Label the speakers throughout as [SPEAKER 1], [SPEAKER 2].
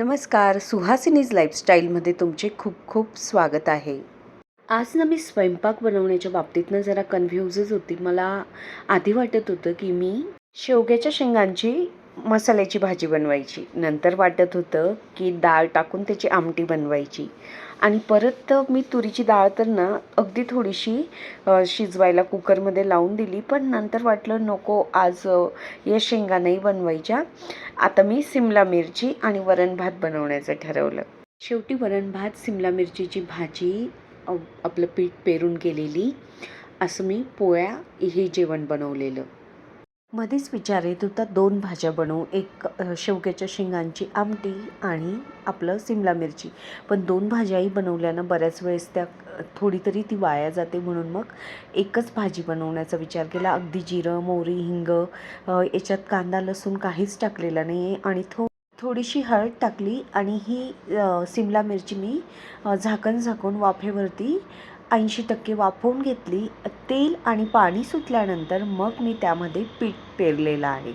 [SPEAKER 1] नमस्कार सुहासिनीज लाईफस्टाईलमध्ये तुमचे खूप खूप स्वागत आहे. आज ना मी स्वयंपाक बनवण्याच्या बाबतीतनं जरा कन्फ्युजच होती. मला आधी वाटत होतं की मी शेवग्याच्या शेंगांची मसाल्याची भाजी बनवायची. नंतर वाटत होतं की डाळ टाकून त्याची आमटी बनवायची. आणि परत मी तुरीची डाळ तर ना अगदी थोडीशी शिजवायला कुकरमध्ये लावून दिली पण नंतर वाटलं नको आज या शेंगा नाही बनवायच्या. आता मी सिमला मिरची आणि वरण भात बनवण्याचं ठरवलं. शेवटी वरण भात सिमला मिरचीची भाजी आपलं पीठ पेरून केलेली असं मी पोळ्या हे जेवण बनवलेलं. मध्येच विचार येत होता दोन भाज्या बनवू एक शेवग्याच्या शेंगांची आमटी आणि आपलं सिमला मिरची. पण दोन भाज्याही बनवल्यानं बऱ्याच वेळेस त्या थोडी तरी ती वाया जाते म्हणून मग एकच भाजी बनवण्याचा विचार केला. अगदी जिरं मोहरी हिंग याच्यात कांदा लसूण काहीच टाकलेला नाही आहे आणि थो थोडीशी हळद टाकली आणि ही सिमला मिरची मी झाकण झाकून वाफेवरती ऐंशी टक्के वाफवून घेतली. तेल आणि पाणी सुटल्यानंतर मग मी त्यामध्ये पीठ पेरलेलं आहे.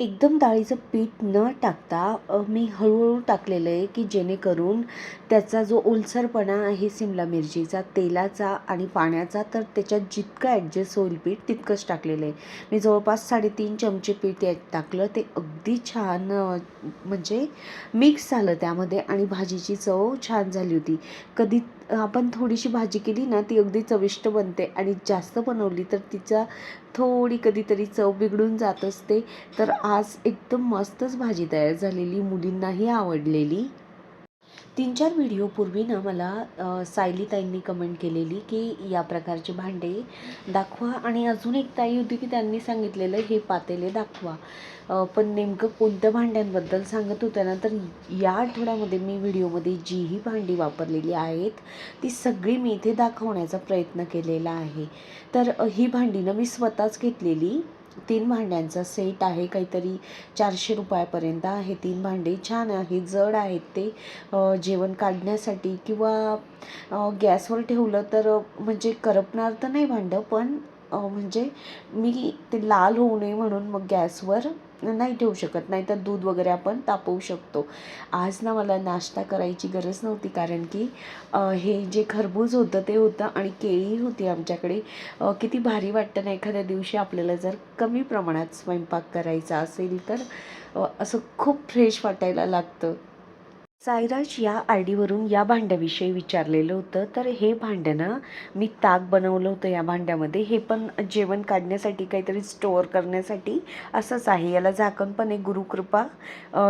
[SPEAKER 1] एकदम डाळीचं पीठ न टाकता मी हळूहळू टाकलेलं आहे की जेणेकरून त्याचा जो ओलसरपणा आहे सिमला मिरचीचा तेलाचा आणि पाण्याचा तर त्याच्यात जितकं ॲडजस्ट होईल पीठ तितकंच टाकलेलं आहे. मी जवळपास साडेतीन चमचे पीठ यात टाकलं. ते अगदी छान म्हणजे मिक्स झालं त्यामध्ये आणि भाजीची चव छान झाली होती. कधी आपण थोडीशी भाजी केली ना ती अगदी चविष्ट बनते आणि जास्त बनवली तर तिचा थोडी कधीतरी चव बिघडून जात असते. तर आज एकदम मस्तच भाजी तयार झालेली मुलींनाही आवडलेली. तीन चार व्हिडिओपूर्वी ना मला सायलीताईंनी कमेंट केलेली की या प्रकारचे भांडे दाखवा आणि अजून एक ताई होती की त्यांनी सांगितलेलं हे पातेले दाखवा. पण नेमकं कोणत्या भांड्यांबद्दल सांगत होत्या ना तर या आठवड्यामध्ये मी व्हिडिओमध्ये जीही भांडी वापरलेली आहेत ती सगळी मी इथे दाखवण्याचा प्रयत्न केलेला आहे. तर ही भांडी ना मी स्वतःच घेतलेली. तीन भांड्यांचा सेट आहे काहीतरी चारशे रुपयापर्यंत आहे. तीन भांडे छान आहे जड आहेत ते. जेवण काढण्यासाठी किंवा गॅसवर ठेवलं तर म्हणजे करपणार तर नाही भांडं पण म्हणजे मी ते लाल होऊ नये म्हणून मग गॅसवर नाही ठेवू शकत नाही तर दूध वगैरे आपण तापवू शकतो. आज ना मला नाश्ता करायची गरज नव्हती कारण की हे जे खरबूज होतं ते होतं आणि केळी होती आमच्याकडे. किती भारी वाटतं ना एखाद्या दिवशी आपल्याला जर कमी प्रमाणात स्वयंपाक करायचा असेल तर असं खूप फ्रेश वाटायला लागतं. सायराज या आय डीवरून या भांड्याविषयी विचारलेलं होतं. तर हे भांडं ना मी ताक बनवलं होतं या भांड्यामध्ये. हे पण जेवण काढण्यासाठी काहीतरी स्टोअर करण्यासाठी असंच आहे. याला झाकण पण एक गुरुकृपा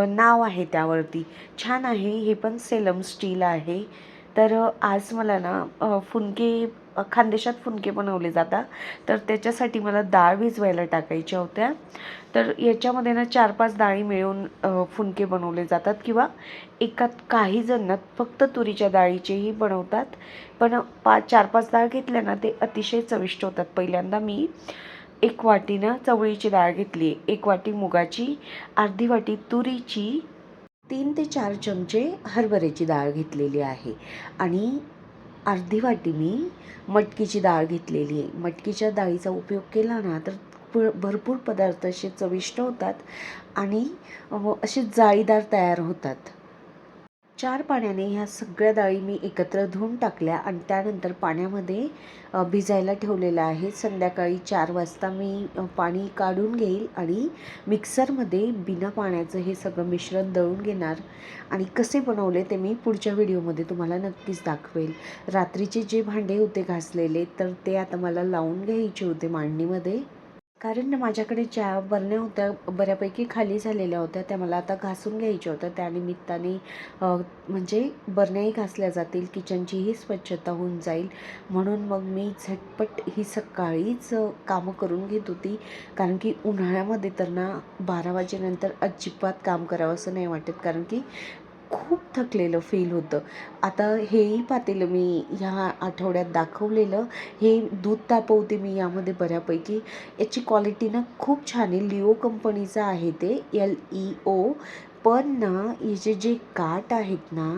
[SPEAKER 1] नाव आहे त्यावरती. छान आहे. हे पण सेलम स्टील आहे. तर आज मला ना फुनके खानदेशात फुनके बनवले जातात. तर त्याच्यासाठी मला डाळ भिजवायला टाकायच्या होत्या. तर याच्यामध्ये ना चार पाच डाळी मिळून फुनके बनवले जातात किंवा एकात काही जण ना फक्त तुरीच्या डाळीचेही बनवतात. पण पा चार पाच डाळ घेतल्या ना ते अतिशय चविष्ट होतात. पहिल्यांदा मी एक वाटीनं चवळीची डाळ घेतली. आहे एक वाटी मुगाची अर्धी वाटी तुरीची तीन ते चार चमचे हरभऱ्याची डाळ घेतलेली आहे. आणि अर्धी वाटी मी मटकीची डाळ घेतलेली आहे. मटकीच्या डाळीचा उपयोग केला ना तर प भरपूर पदार्थ असे चविष्ट होतात आणि असे जाळीदार तयार होतात. चार पाण्याने ह्या सगळ्या डाळी मी एकत्र धुवून टाकल्या आणि त्यानंतर पाण्यामध्ये भिजायला ठेवलेलं आहे. संध्याकाळी चार वाजता मी पाणी काढून घेईल आणि मिक्सरमध्ये बिना पाण्याचं हे सगळं मिश्रण दळून घेणार आणि कसे बनवले ते मी पुढच्या व्हिडिओमध्ये तुम्हाला नक्कीच दाखवेल. रात्रीचे जे भांडे होते घासलेले तर ते आता मला लावून घ्यायचे होते मांडणीमध्ये. कारण ना माझ्याकडे ज्या बरण्या होत्या बऱ्यापैकी खाली झालेल्या होत्या त्या मला आता घासून घ्यायच्या होत्या. त्यानिमित्ताने म्हणजे बरण्याही घासल्या जातील किचनचीही स्वच्छता होऊन जाईल. म्हणून मग मी झटपट ही सकाळीच कामं करून घेत होती. कारण की उन्हाळ्यामध्ये तर ना बारा वाजेनंतर अजिबात काम करावं असं नाही वाटत. कारण की खूप थकलेलं फील होतं. आता हेही पातेलं मी ह्या आठवड्यात दाखवलेलं. हे दूध तापवते मी यामध्ये बऱ्यापैकी. याची क्वालिटी ना खूप छान आहे. लिओ कंपनीचं आहे ते एल ई ओ पण ना याचे जे काट आहेत ना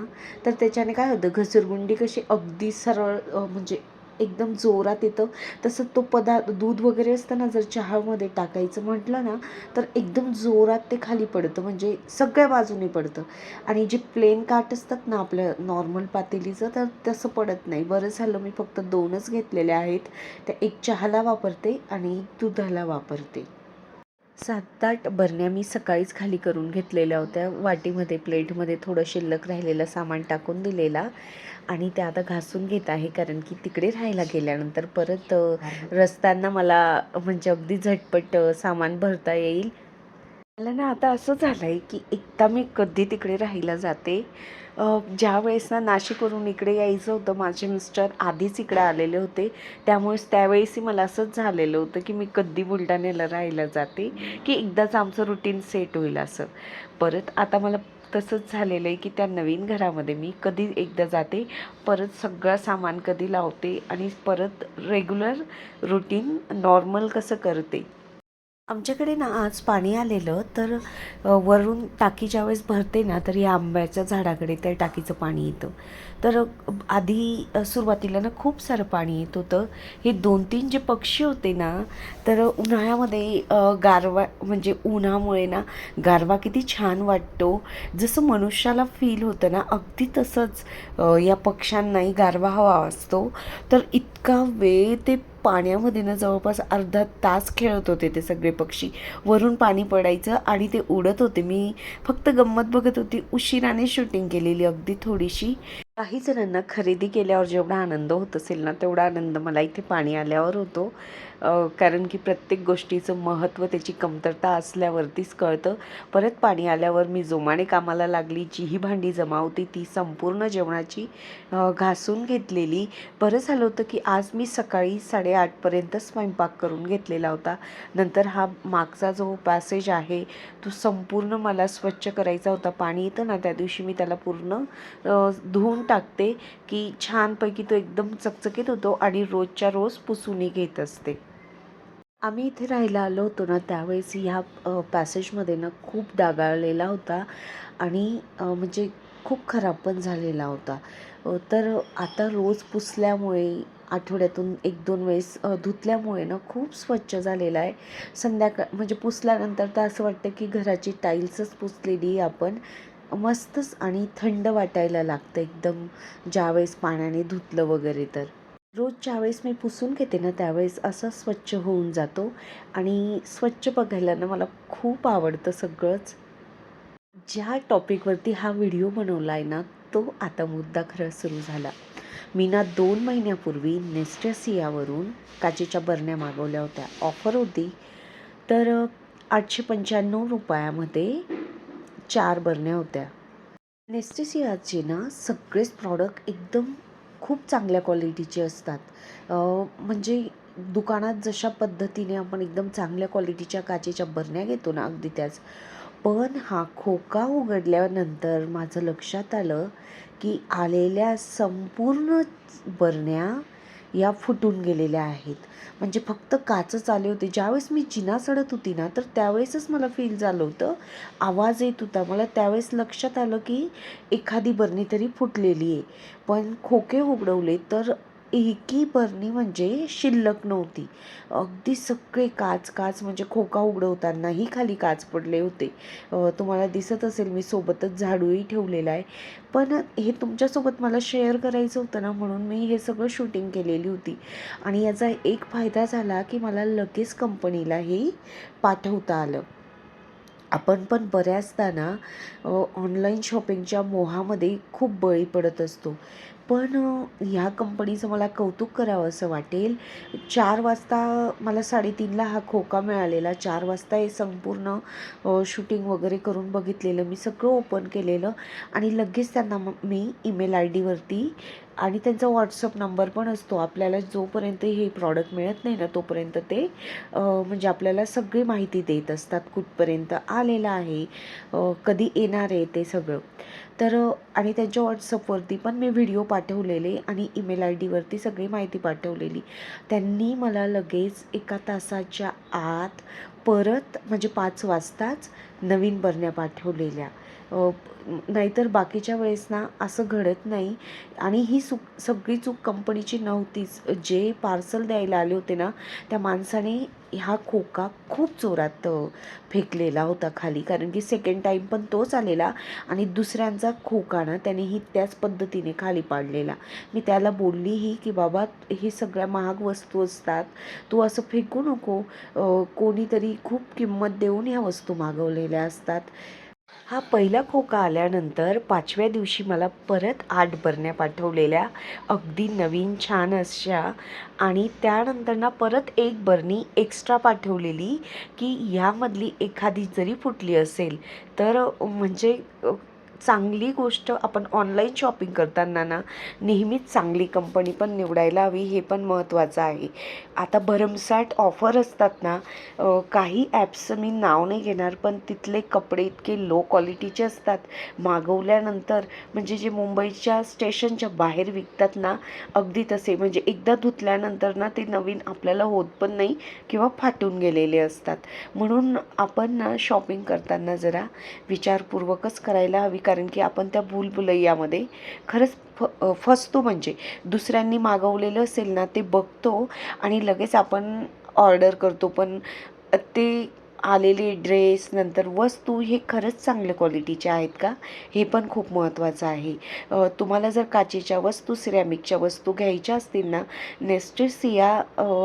[SPEAKER 1] तर त्याच्याने काय होतं घसरगुंडी कशी अगदी सरळ म्हणजे एकदम जोरात येतं. तसं तो पदार्थ दूध वगैरे असतं ना जर चहामध्ये टाकायचं म्हटलं ना तर एकदम जोरात ते खाली पडतं. म्हणजे सगळ्या बाजूने पडतं. आणि जे प्लेन काट असतात ना आपल्या नॉर्मल पातेलीचं तर तसं पडत नाही. बरं झालं मी फक्त दोनच घेतलेल्या आहेत. त्या एक चहाला वापरते आणि दुधाला वापरते. सात आठ बरण्या मी सकाळीच खाली करून घेतलेल्या होत्या. वाटीमध्ये प्लेटमध्ये थोडं शिल्लक राहिलेलं सामान टाकून दिलेला आणि त्या आता घासून घेत आहे कारण की तिकडे राहायला गेल्यानंतर परत रस्त्यांना मला म्हणजे अगदी झटपट सामान भरता येईल. मला ना आता असं झालं आहे की एकदा मी कधी तिकडे राहायला जाते. ज्या वेळेस ना नाशिकवरून इकडे यायचं होतं माझे मिस्टर आधीच इकडे आलेले होते. त्यामुळेच त्यावेळेसही मला असंच झालेलं होतं की मी कधी बुलढाण्याला राहायला जाते की एकदाच आमचं रुटीन सेट होईल असं. परत आता मला तसंच झालेलं आहे की त्या नवीन घरामध्ये मी कधी एकदा जाते परत सगळं सामान कधी लावते आणि परत रेग्युलर रुटीन नॉर्मल कसं करते. आमच्याकडे ना आज पाणी आलेलं तर वरून टाकी ज्यावेळेस भरते ना तर या आंब्याच्या झाडाकडे त्या टाकीचं पाणी येतं. तर आधी सुरुवातीला ना खूप सारं पाणी येत होतं. हे दोन तीन जे पक्षी होते ना तर उन्हाळ्यामध्ये गारवा म्हणजे उन्हामुळे ना गारवा किती छान वाटतो. जसं मनुष्याला फील होतं ना अगदी तसंच या पक्ष्यांनाही गारवा हवा असतो. तर इतका वेळ ते पाण्यामध्ये ना जवळपास अर्धा तास खेळत होते ते सगळे पक्षी. वरून पाणी पडायचं आणि ते उडत होते. मी फक्त गंमत बघत होती. उशिराने शूटिंग केलेली अगदी थोडीशी. काही जणांना खरेदी केल्यावर जेवढा आनंद होत असेल ना तेवढा आनंद मला इथे पाणी आल्यावर होतो. कारण की प्रत्येक गोष्टीचं महत्त्व त्याची कमतरता असल्यावरतीच कळतं. परत पाणी आल्यावर मी जोमाने कामाला लागली जीही भांडी जमा होती ती संपूर्ण जेवणाची घासून घेतलेली. बरं झालं होतं की आज मी सकाळी साडेआठपर्यंत स्वयंपाक करून घेतलेला होता. नंतर हा मागचा जो पॅसेज आहे तो संपूर्ण मला स्वच्छ करायचा होता. पाणी येतं ना त्या दिवशी मी त्याला पूर्ण धुवून टाकते की छानपैकी तो एकदम चकचकीत होतो आणि रोजच्या रोज पुसूनी घेत असते. आम्ही इथे राहायला आलो होतो ना त्यावेळेस ह्या पॅसेजमध्ये ना खूप डागाळलेला होता आणि म्हणजे खूप खराब पण झालेला होता. तर आता रोज पुसल्यामुळे आठवड्यातून एक दोन वेळेस धुतल्यामुळे ना खूप स्वच्छ झालेला आहे. संध्याकाळ म्हणजे पुसल्यानंतर तर असं वाटतं की घराची टाईल्सच पुसलेली आपण. मस्तच आणि थंड वाटायला लागतं एकदम ज्यावेळेस पाण्याने धुतलं वगैरे तर. रोज ज्यावेळेस मी पुसून घेते ना त्यावेळेस असं स्वच्छ होऊन जातो आणि स्वच्छ बघायला ना मला खूप आवडतं सगळंच. ज्या टॉपिकवरती हा व्हिडिओ बनवला आहे ना तो आता मुद्दा खरं सुरू झाला. मी ना दोन महिन्यापूर्वी नेस्टेसियावरून काचेच्या बरण्या मागवल्या होत्या. ऑफर होती. तर आठशे पंच्याण्णव रुपयामध्ये चार बरण्या होत्या. नेस्टेसियाचे ना सगळेच प्रॉडक्ट एकदम खूप चांगल्या क्वालिटीचे असतात. म्हणजे दुकानात जशा पद्धतीने आपण एकदम चांगल्या क्वालिटीच्या काचेच्या बरण्या घेतो ना अगदी त्याच. पण हा खोका उघडल्यानंतर माझं लक्षात आलं की आलेल्या संपूर्ण बरण्या या फुटून गेलेल्या आहेत. म्हणजे फक्त काचच आले होते. ज्यावेळेस मी जिना चढत होती ना तर त्यावेळेसच मला फील झालं होतं. आवाज येत होता. मला त्यावेळेस लक्षात आलं की एखादी बरणी तरी फुटलेली आहे. पण खोके उघडवले तर एकी बरणी म्हणजे शिल्लक नव्हती. अगदी सगळे काच काच म्हणजे खोका उघडवतानाही खाली काच पडले होते. तुम्हाला दिसत असेल मी सोबतच झाडूही ठेवलेला आहे. पण हे तुमच्यासोबत मला शेअर करायचं होतं ना म्हणून मी हे सगळं शूटिंग केलेली होती. आणि याचा एक फायदा झाला की मला लगेच कंपनीला हे पाठवता आलं. आपण पण बऱ्याचदा ना ऑनलाईन शॉपिंगच्या मोहामध्ये खूप बळी पडत असतो. पण ह्या कंपनीचं मला कौतुक करावं असं वाटेल. चार वाजता मला साडेतीनला हा खोका मिळालेला. चार वाजता हे संपूर्ण शूटिंग वगैरे करून बघितलेलं. मी सगळं ओपन केलेलं आणि लगेच त्यांना मग मी ईमेल आय डीवरती आणि त्यांचा व्हॉट्सअप नंबर पण असतो. आपल्याला जोपर्यंत हे प्रॉडक्ट मिळत नाही ना तोपर्यंत ते म्हणजे आपल्याला सगळी माहिती देत असतात. कुठपर्यंत आलेलं आहे कधी येणार आहे ते सगळं. तर आणि त्यांच्या व्हॉट्सअपवरती पण मी व्हिडिओ पाठवलेले आणि ईमेल आय डीवरती सगळी माहिती पाठवलेली. त्यांनी मला लगेच एका तासाच्या आत परत म्हणजे पाच वाजताच नवीन बरण्या पाठवलेल्या. नाहीतर बाकीच्या वेळेस ना असं घडत नाही. आणि ही चूक सगळी चूक कंपनीची नव्हतीच. जे पार्सल द्यायला आले होते ना त्या माणसाने हा खोका खूप जोरात फेकलेला होता खाली. कारण की सेकंड टाईम पण तोच आलेला आणि दुसऱ्यांचा खोका ना त्याने ही त्याच पद्धतीने खाली पाडलेला. मी त्याला बोललीही की बाबा हे सगळ्या महाग वस्तू असतात. तू असं फेकू नको. कोणीतरी खूप किंमत देऊन ह्या वस्तू मागवलेल्या असतात. हा पहिला खोका आल्यानंतर पाचव्या दिवशी मला परत आठ बरण्या पाठवलेल्या अगदी नवीन छान अशा. आणि त्यानंतर ना परत एक बरणी एक्स्ट्रा पाठवलेली की ह्यामधली एखादी जरी फुटली असेल तर म्हणजे चांगली गोष्ट आपण ऑनलाईन शॉपिंग करताना ना नेहमीच चांगली कंपनी पण निवडायला हवी हे पण महत्त्वाचं आहे. आता भरमसाठ ऑफर असतात ना काही ॲप्सचं मी नाव नाही घेणार पण तिथले कपडे इतके लो क्वालिटीचे असतात. मागवल्यानंतर म्हणजे जे मुंबईच्या स्टेशनच्या बाहेर विकतात ना अगदी तसे. म्हणजे एकदा धुतल्यानंतर ना ते नवीन आपल्याला होत पण नाही किंवा फाटून गेलेले असतात. म्हणून आपण ना शॉपिंग करताना जरा विचारपूर्वकच करायला हवी. कारण की आपण त्या भूलभुलैयामध्ये खरंच फ फसतो म्हणजे. दुसऱ्यांनी मागवलेलं असेल ना ते बघतो आणि लगेच आपण ऑर्डर करतो. पण ते आलेले ड्रेस नंतर वस्तू हे खरंच चांगल्या क्वालिटीचे आहेत का? हे पण खूप महत्त्वाचं आहे. तुम्हाला जर काचेच्या वस्तू सिरॅमिकच्या वस्तू घ्यायच्या असतील ना नेस्टेसिया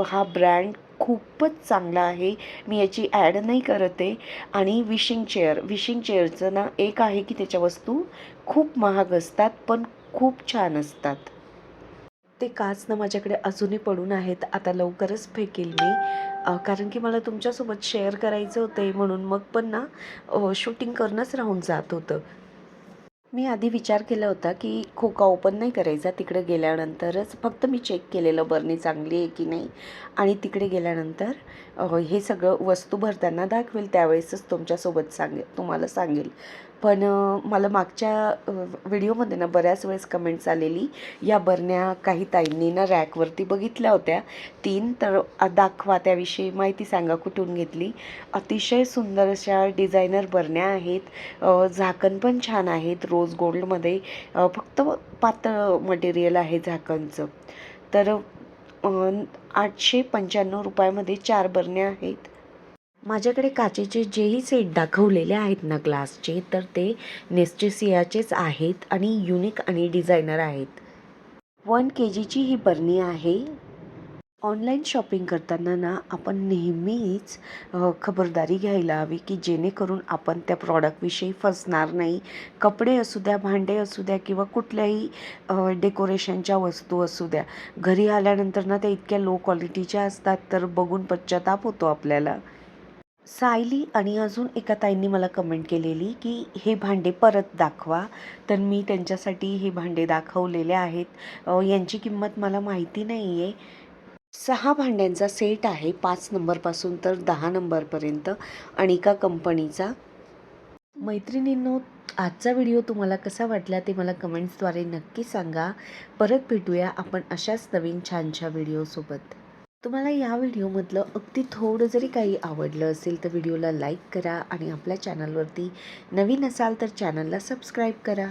[SPEAKER 1] हा ब्रँड खूपच चांगला आहे. मी याची ॲड नाही करत आहे. आणि विशिंग चेअर विशिंग चेअरचं ना एक आहे की त्याच्या वस्तू खूप महाग असतात पण खूप छान असतात. ते काच ना माझ्याकडे अजूनही पडून आहेत. आता लवकरच फेकेल मी. कारण की मला तुमच्यासोबत शेअर करायचं होतं म्हणून. मग पण ना शूटिंग करणंच राहून जात होतं. मी आधी विचार केला होता की खोका ओपन नाही करायचा तिकडे गेल्यानंतरच. फक्त मी चेक केलेलं बरणी चांगली आहे की नाही. आणि तिकडे गेल्यानंतर हे सगळं वस्तू भरताना दाखवेल त्यावेळेसच तुमच्यासोबत सांगेल तुम्हाला सांगेल. पण मला मागच्या व्हिडिओमध्ये ना बऱ्याच वेळेस कमेंट्स आलेली. या बरण्या काही ताईंनी ना रॅकवरती बघितल्या होत्या. तीन तर दाखवा त्याविषयी माहिती सांगा कुठून घेतली. अतिशय सुंदर अशा डिझायनर बरण्या आहेत. झाकण पण छान आहेत. रोज गोल्डमध्ये फक्त पातळ मटेरियल आहे झाकणचं. तर आठशे पंच्याण्णव रुपयामध्ये चार बरण्या आहेत. माझ्याकडे काचेचे जेही सेट दाखवलेले आहेत ना ग्लासचे तर ते नेस्टेसियाचेच आहेत आणि युनिक आणि डिझायनर आहेत. वन के जीची ही बरणी आहे. ऑनलाईन शॉपिंग करताना ना आपण नेहमीच खबरदारी घ्यायला हवी की जेणेकरून आपण त्या प्रॉडक्टविषयी फसणार नाही. कपडे असू द्या भांडे असू द्या किंवा कुठल्याही डेकोरेशनच्या वस्तू असू द्या. घरी आल्यानंतर ना त्या इतक्या लो क्वालिटीच्या असतात तर बघून पश्चाताप होतो आपल्याला. सायली आणि अजून एका ताईंनी मला कमेंट केलेली की हे भांडे परत दाखवा. तर मी त्यांच्यासाठी हे भांडे दाखवलेले आहेत. यांची किंमत मला माहिती नाही आहे सहा भांड्यांचा सेट आहे पाच नंबरपासून तर दहा नंबरपर्यंत अनिका कंपनीचा. मैत्रिणींनो आजचा व्हिडिओ तुम्हाला कसा वाटला ते मला कमेंट्सद्वारे नक्की सांगा. परत भेटूया आपण अशाच नवीन छानशा व्हिडिओसोबत. तुम्हाला या व्हिडिओमधलं अगदी थोडं जरी काही आवडलं असेल तर व्हिडिओला लाईक करा आणि आपल्या चॅनलवरती नवीन असाल तर चॅनलला सबस्क्राईब करा.